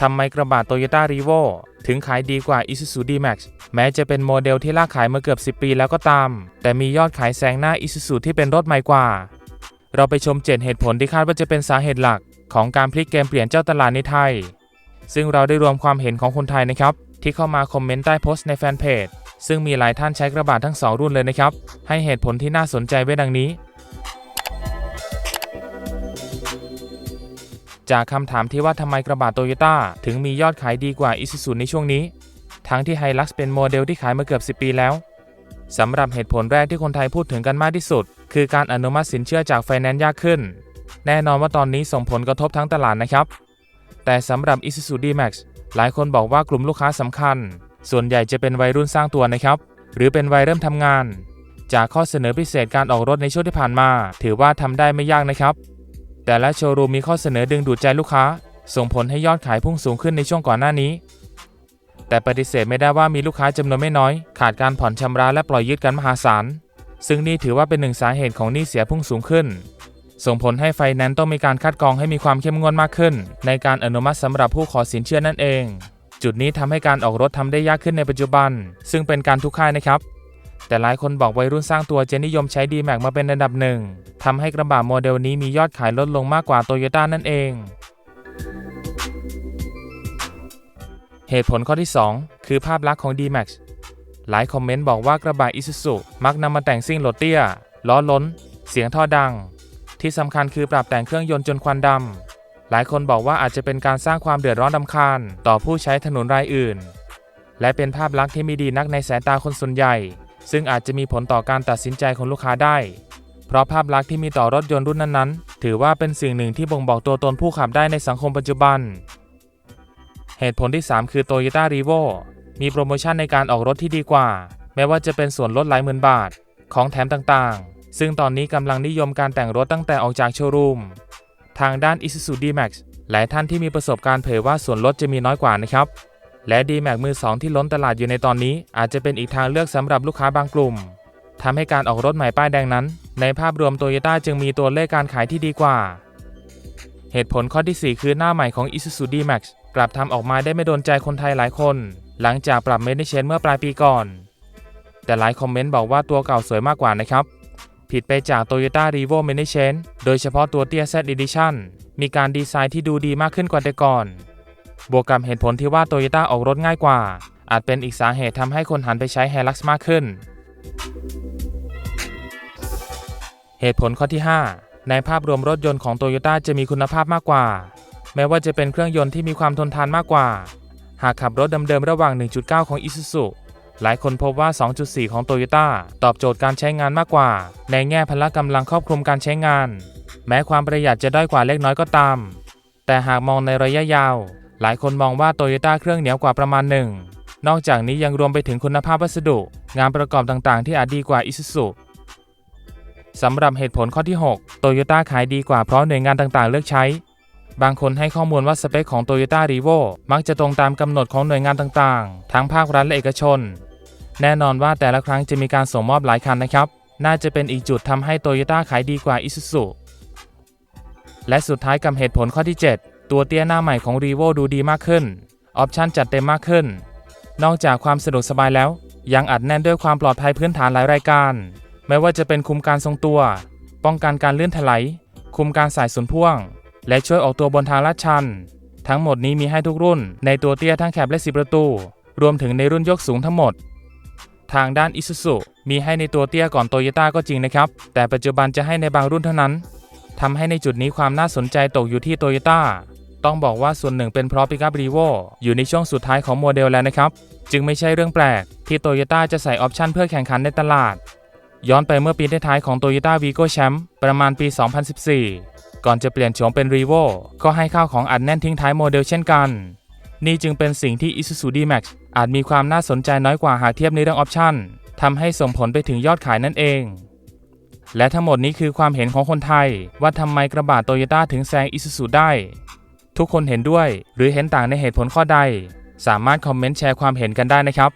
ทำไมกระบะ Toyota r e v o ถึงขายดีกว่า Isuzu D-Max แม้จะเป็นโมเดลที่ล่าขายมาเกือบ 10 ปีแล้วก็ตาม แต่มียอดขายแซงหน้า Isuzu ที่เป็นรถใหม่กว่า เราไปชม7เหตุผลที่คาดว่าจะเป็นสาเหตุหลัก ของการพลิกเกมเปลี่ยนเจ้าตลาดในไทย ซึ่งเราได้รวมความเห็นของคนไทยนะครับ ที่เข้ามาคอมเมนต์ใต้โพสต์ในแฟนเพจซึ่งมีหลายท่านใช้กระบะทั้งสองรุ่นเลยนะครับ ให้เหตุผลที่น่าสนใจไว้ดังนี้ จากคำถามที่ว่าทำไมกระบะโตโยต้าถึงมียอดขายดีกว่า Isuzu ในช่วงนี้ ทั้งที่ Hilux เป็นโมเดลที่ขายมาเกือบ 10 ปีแล้วสำหรับเหตุผลแรกที่คนไทยพูดถึงกันมากที่สุด คือการอนุมัติสินเชื่อจากไฟแนนซ์ยากขึ้น แน่นอนว่าตอนนี้ส่งผลกระทบทั้งตลาดนะครับ แต่สำหรับ Isuzu D-Max หลายคนบอกว่ากลุ่มลูกค้าสำคัญ ส่วนใหญ่จะเป็นวัยรุ่นสร้างตัวนะครับ หรือเป็นวัยเริ่มทำงาน จากข้อเสนอพิเศษการออกรถในช่วงที่ผ่านมา ถือว่าทำได้ไม่ยากนะครับ แต่ละโชว์รูมมีข้อเสนอดึงดูดใจลูกค้า ส่งผลให้ยอดขายพุ่งสูงขึ้นในช่วงก่อนหน้านี้ แต่ปฏิเสธไม่ได้ว่ามีลูกค้าจำนวนไม่น้อย ขาดการผ่อนชำระและปล่อยยืดกันมหาศาล ซึ่งนี่ถือว่าเป็นหนึ่งสาเหตุของหนี้เสียพุ่งสูงขึ้น ส่งผลให้ไฟแนนซ์ต้องมีการคัดกรองให้มีความเข้มงวดมากขึ้น ในการอนุมัติสำหรับผู้ขอสินเชื่อนั่นเอง จุดนี้ทำให้การออกรถทำได้ยากขึ้นในปัจจุบัน ซึ่งเป็นการทุกข์ค่ายนะครับ แต่หลายคนบอกวัยรุ่นสร้างตัวจะนิยมใช้ D-Max มาเป็นอันดับหนึ่งทำให้กระบะโมเดลนี้มียอดขายลดลงมากกว่า Toyota นั่นเอง เหตุผลข้อที่ 2 คือภาพลักษณ์ของ D-Max หลายคอมเมนต์บอกว่ากระบะ Isuzu มักนำมาแต่งซิ่งรถเตี้ย ล้อล้น เสียงท่อดัง ที่สำคัญคือปรับแต่งเครื่องยนต์จนควันดำ หลายคนบอกว่าอาจจะเป็นการสร้างความเดือดร้อนดำคาญ ต่อผู้ใช้ถนนรายอื่น และเป็นภาพลักษณ์ที่ไม่ดีนักในสายตาคนส่วนใหญ่ ซึ่งอาจจะมีผลต่อการตัดสินใจของลูกค้าได้ เพราะภาพลักษณ์ที่มีต่อรถยนต์รุ่นนั้นๆ ถือว่าเป็นสิ่งหนึ่งที่บ่งบอกตัวตนผู้ขับได้ในสังคมปัจจุบัน เหตุผลที่ 3 คือ Toyota r e v o มีโปรโมชั่นในการออกรถที่ดีกว่า แม้ว่าจะเป็นส่วนลดหลายหมื่นบาท ของแถมต่างๆ ซึ่งตอนนี้กำลังนิยมการแต่งรถตั้งแต่ออกจากโชว์รูม ทางด้าน Isuzu D-Max หลายท่านที่มีประสบการณ์เผยว่าส่วนลดจะมีน้อยกว่านะครับ และ D-Max มือ2ที่ล้นตลาดอยู่ในตอนนี้ อาจจะเป็นอีกทางเลือกสำหรับลูกค้าบางกลุ่มทำให้การออกรถใหม่ป้ายแดงนั้น ในภาพรวมโตโยต้าจึงมีตัวเลขการขายที่ดีกว่า เหตุผลข้อที่ 4 คือหน้าใหม่ของ Isuzu D-Max กลับทำออกมาได้ไม่โดนใจคนไทยหลายคน หลังจากปรับเมนเชนเมื่อปลายปีก่อน แต่หลายคอมเมนต์บอกว่าตัวเก่าสวยมากกว่านะครับ ผิดไปจาก Toyota r e v o m a n i c h a n โดยเฉพาะตัวเตี้ย Z Edition มีการดีไซน์ที่ดูดีมากขึ้นกว่าแต่ก่อน บวกกับเหตุผลที่ว่า Toyota ออกรถง่ายกว่า อาจเป็นอีกสาเหตุทำให้คนหันไปใช้ Hilux มากขึ้น เหตุผลข้อที่ 5 ในภาพรวมรถยนต์ของ Toyota จะมีคุณภาพมากกว่า แม้ว่าจะเป็นเครื่องยนต์ที่มีความทนทานมากกว่า หากขับรถเดิมๆระหว่าง 1.9 ของ Isuzu หลายคนพบว่า 2.4 ของ Toyota ตอบโจทย์การใช้งานมากกว่า ในแง่พละกำลังครอบคลุมการใช้งาน แม้ความประหยัดจะด้อยกว่าเล็กน้อยก็ตาม แต่หากมองในระยะยาว หลายคนมองว่า Toyota เครื่องเหนียวกว่าประมาณหนึ่ง นอกจากนี้ยังรวมไปถึงคุณภาพวัสดุ งานประกอบต่างๆ ที่อาจดีกว่า Isuzu สำหรับเหตุผลข้อที่6 Toyota ขายดีกว่าเพราะหน่วยงานต่างๆ เลือกใช้ บางคนให้ข้อมูลว่าสเปคของ Toyota r e v o มักจะตรงตามกำหนดของหน่วยงานต่างๆ ทั้งภาครัฐและเอกชน แน่นอนว่าแต่ละครั้งจะมีการส่งมอบหลายคันนะครับ น่าจะเป็นอีกจุดทำให้ Toyota ขายดีกว่า Isuzu และสุดท้ายกับเหตุผลข้อที่ 7 ตัวเตี้ยหน้าใหม่ของ r e v o ดูดีมากขึ้น ออปชันจัดเต็มมากขึ้น นอกจากความสะดวกสบายแล้ว ยังอัดแน่นด้วยความปลอดภัยพื้นฐานหลายรายการ ไม่ว่าจะเป็นคุมการทรงตัว ป้องกันการเลื่อนถลายคุมการสายส่วนพ่วง และช่วยออกตัวบนทางลาดชัน ทั้งหมดนี้มีให้ทุกรุ่น ในตัวเตี้ยทั้งแคบและสิบประตู รวมถึงในรุ่นยกสูงทั้งหมด ทางด้าน Isuzu มีให้ในตัวเตี้ยก่อนโตโยต้าก็จริงนะครับ แต่ปัจจุบันจะให้ในบางรุ่นเท่านั้นทำให้ในจุดนี้ความน่าสนใจตกอยู่ที่โตโยต้า ต้องบอกว่าส่วนหนึ่งเป็นเพราะ Pickup Revo อยู่ในช่วงสุดท้ายของโมเดลแล้วนะครับ จึงไม่ใช่เรื่องแปลก ที่โตโยต้าจะใส่ออปชันเพื่อแข่งขันในตลาด ย้อนไปเมื่อปีท้ายของ Toyota Vigo Champ ประมาณปี 2014 ก่อนจะเปลี่ยนโฉมเป็น Revo ก็ให้ข้าวของอัดแน่นทิ้งท้ายโมเดลเช่นกัน นี่จึงเป็นสิ่งที่ Isuzu D-Max อาจมีความน่าสนใจน้อยกว่าหากเทียบในเรื่องออปชันทำให้ส่งผลไปถึงยอดขายนั่นเองและทั้งหมดนี้คือความเห็นของคนไทย ว่าทำไมกระบะโตโยต้าถึงแซง Isuzu ได้ ทุกคนเห็นด้วย หรือเห็นต่างในเหตุผลข้อใด สามารถคอมเมนต์แชร์ความเห็นกันได้นะครับ